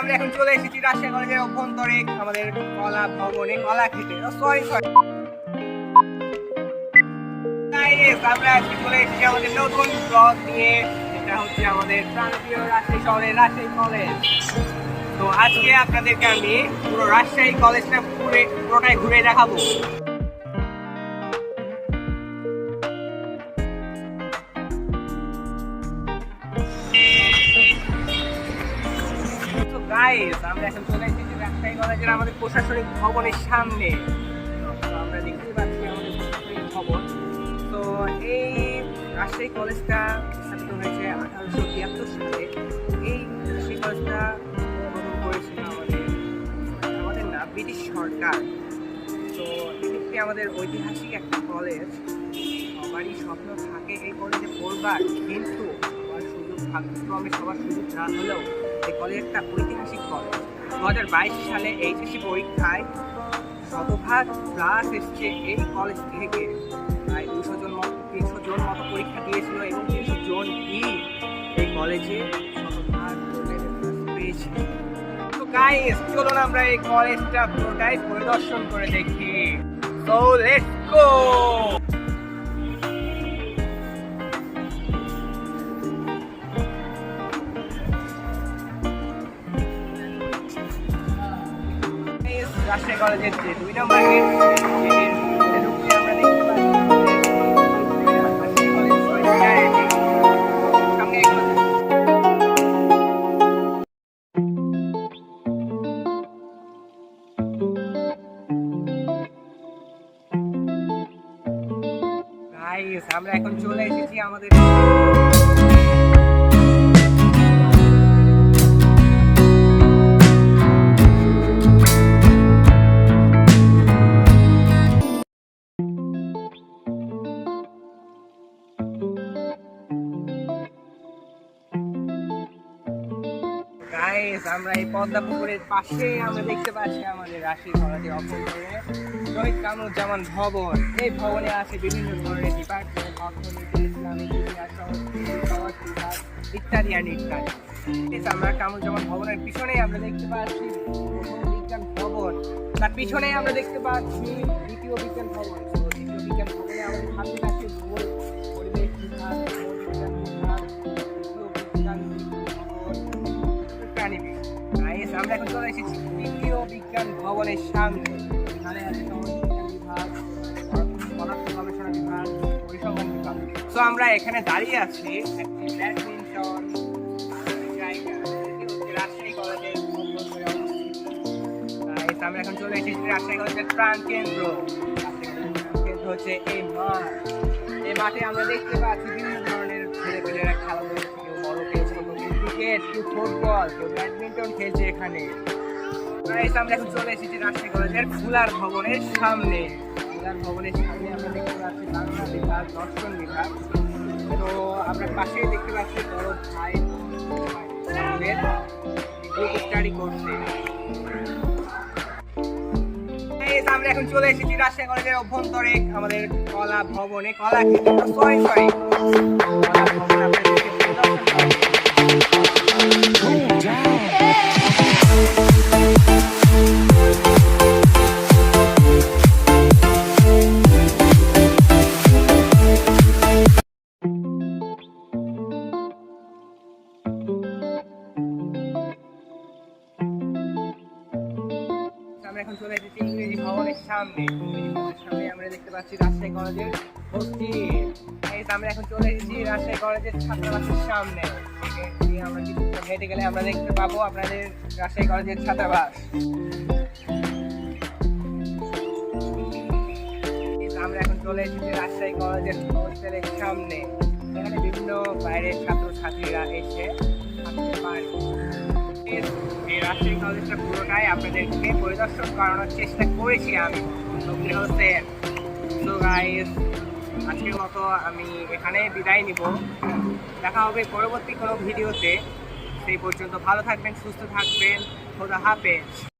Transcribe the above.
আমরা চলে এসেছি রাজশাহী কলেজের আমাদের কলা ভবনে সরি আমরা এসেছি আমাদের নতুন নিয়ে। এটা হচ্ছে আমাদের প্রান্তীয় রাজশাহী রাজশাহী কলেজ। তো আজকে আপনাদেরকে আমি পুরো রাজশাহী কলেজটা পুরো, পুরোটাই ঘুরে দেখাবো। গাইস আমরা এখন চলে আমাদের প্রশাসনিক ভবনের সামনে। আমরা দেখতে পাচ্ছি আমাদের প্রশাসনিক ভবন। তো এই রাজশাহী কলেজটা স্থাপিত এই রাজশাহী কলেজটা আমাদের আমাদের না, ব্রিটিশ সরকার। তো এটি আমাদের ঐতিহাসিক একটা কলেজ, সবারই স্বপ্ন থাকে এই কলেজে পড়বার, কিন্তু সবার সুযোগ ভাগ্যক্রমে সবার সুযোগ না হলেও এই কলেজ একটা ঐতিহাসিক কলেজ। দু হাজার বাইশ সালে এইচএসসি পরীক্ষায় শতভাগ প্লাস এসছে এই কলেজ থেকে। প্রায় দুশো জন মতো, তিনশো জন মতো পরীক্ষা দিয়েছিল এবং তিনশো জন কি এই কলেজে শতভাগ তো গাইস চলুন আমরা এই কলেজটা পুরোটাই পরিদর্শন করে দেখি। গো রাজশাহী কলেজের যে দুই নম্বর আমরা এখন চলে এসেছি আমাদের গাইস আমরা এই পদ্মা পুকুরের পাশে আমরা দেখতে পাচ্ছি আমাদের রাশি কলেজে অভ্যন্তরে শহীদ কামরুজ্জামান ভবন। এই ভবনে আছে বিভিন্ন ধরনের ডিপার্টমেন্ট অর্থনীতি, ইসলামিক ইত্যাদি অ্যান্ড ইত্যাদি। আমরা কামরুজ্জামান ভবনের পিছনেই আমরা দেখতে পাচ্ছি বিজ্ঞান ভবন। তার পিছনেই আমরা দেখতে পাচ্ছি দ্বিতীয় বিজ্ঞান ভবন। দ্বিতীয় বিজ্ঞান ভবনে আমাদের সামনে আছে ভবন প্রাণী গাইস আমরা এখন চলে এসেছি তৃতীয় বিজ্ঞান ভবনের সামনে। এখানে আমরা এখানে দাঁড়িয়ে আছি একটি আমরা এখন চলে এসেছি রাজশাহী কলেজের প্রাণ কেন্দ্র। কেন্দ্র হচ্ছে এই মাঠ। এই মাঠে আমরা দেখতে পাচ্ছি ফুটবল কেউ ব্যাডমিন্টন খেলছে এখানে। আমরা এখন চলে এসেছি রাজশাহী কলেজের ফুলার ভবনের সামনে। ফুলার ভবনের সামনে আমরা দেখতে পাচ্ছি দর্শন বিভাগ। তো আমরা পাশেই দেখতে পাচ্ছি বড় ভাই স্টাডি করছে। আমরা এখন চলে এসেছি রাজশাহী কলেজের অভ্যন্তরে, আমাদের কলা ভবনে। কলা সরি কলা ভবন চলে ইংরেজি ভবনের সামনে। আমরা দেখতে পাচ্ছি রাজশাহী কলেজের ভর্তি। আমরা এখন চলে এসেছি রাজশাহী কলেজের ছাত্রাবাসের সামনে। আমরা হেঁটে গেলে আমরা দেখতে পাবো আপনাদের রাজশাহী কলেজের ছাত্রাবাস। আমরা এখন চলে এসেছি রাজশাহী কলেজের হোস্টেলের সামনে। এখানে বিভিন্ন বাইরের ছাত্রছাত্রীরা এসে থাকতে পারে। এই রাজশাহী কলেজটা পুরোটাই আপনাদেরকে পরিদর্শন করানোর চেষ্টা করেছি আমি। গাইস আজকের মতো আমি এখানে বিদায় নিব। দেখা হবে পরবর্তী কোনো ভিডিওতে। সেই পর্যন্ত ভালো থাকবেন, সুস্থ থাকবেন। খোদা হাফেজ।